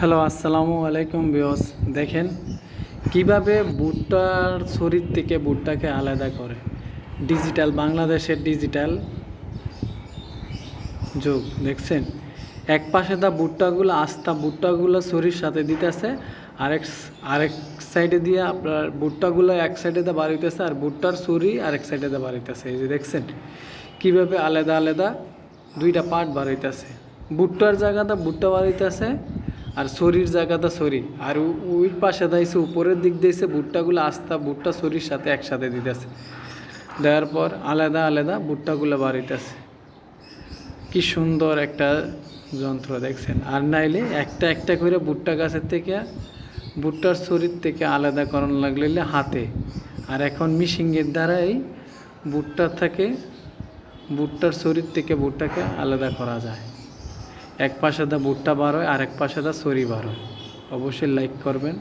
Hello, আসসালামু আলাইকুম বিয়স দেখেন কীভাবে ভুট্টার শরীর থেকে ভুট্টাকে আলাদা করে। ডিজিটাল, বাংলাদেশের ডিজিটাল যুগ, দেখছেন? এক পাশে দা ভুট্টাগুলো, আস্তা ভুট্টাগুলো শরীর সাথে দিতেছে, আরেক আরেক সাইডে দিয়ে আপনার ভুট্টাগুলো এক সাইডে দা বাড়িতেছে আর ভুট্টার ছুরি আরেক সাইডে দা বাড়িতেছে এই যে দেখছেন কীভাবে আলাদা আলাদা দুইটা পার্ট বাড়াইতেছে ভুট্টার জায়গাতে ভুট্টা বাড়াইতেছে আর শরীর জায়গাটা শরীর। আর ওই পাশে দাইছে উপরের দিক দিয়েছে, ভুট্টাগুলো আস্তা ভুট্টা শরীর সাথে একসাথে দিতেছে। দেওয়ার পর আলাদা আলাদা ভুট্টাগুলো বাড়িতেছে কি সুন্দর একটা যন্ত্র দেখছেন। আর নাইলে একটা একটা করে ভুট্টা গাছের থেকে, ভুট্টার শরীর থেকে আলাদা করণ লাগলে হাতে। আর এখন মিশিংয়ের দ্বারাই ভুট্টা থেকে, ভুট্টার শরীর থেকে ভুট্টাকে আলাদা করা যায়। এক পাশে দা ভুট্টা বার হয় আর এক পাশে দা সরি বার হয়। অবশ্যই লাইক করবেন।